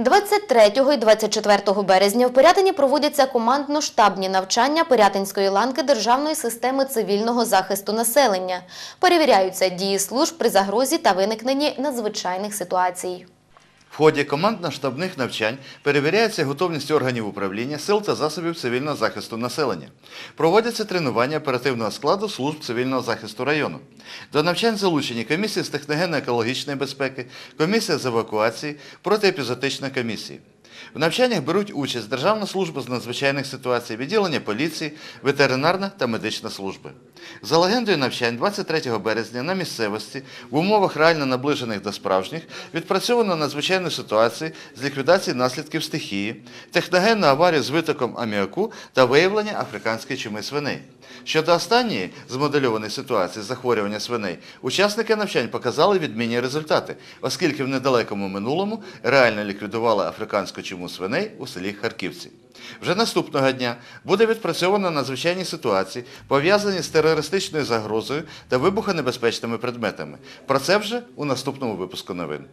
23 і 24 березня в Пирятині проводяться командно-штабні навчання Пирятинської ланки Державної системи цивільного захисту населення. Перевіряються дії служб при загрозі та виникненні надзвичайних ситуацій. В ході командно-штабних навчань перевіряється готовність органів управління, сил та засобів цивільного захисту населення. Проводяться тренування оперативного складу служб цивільного захисту району. До навчань залучені комісії з техногенно-екологічної безпеки, комісія з евакуації, протиепізотична комісія. В навчаннях беруть участь Державна служба з надзвичайних ситуацій, відділення поліції, ветеринарна та медична служби. За легендою навчань 23 березня на місцевості в умовах реально наближених до справжніх відпрацьовано надзвичайну ситуацію з ліквідації наслідків стихії, техногенну аварію з витоком аміаку та виявлення африканської чуми свиней. Щодо останньої змодельованої ситуації захворювання свиней, учасники навчань показали відмінні результати, оскільки в недалекому минулому реально ліквідували африканську чуму свиней у селі Харківці. Вже наступного дня буде відпрацьовано надзвичайні ситуації, пов'язані з терористичною загрозою та вибухонебезпечними предметами. Про це вже у наступному випуску новин.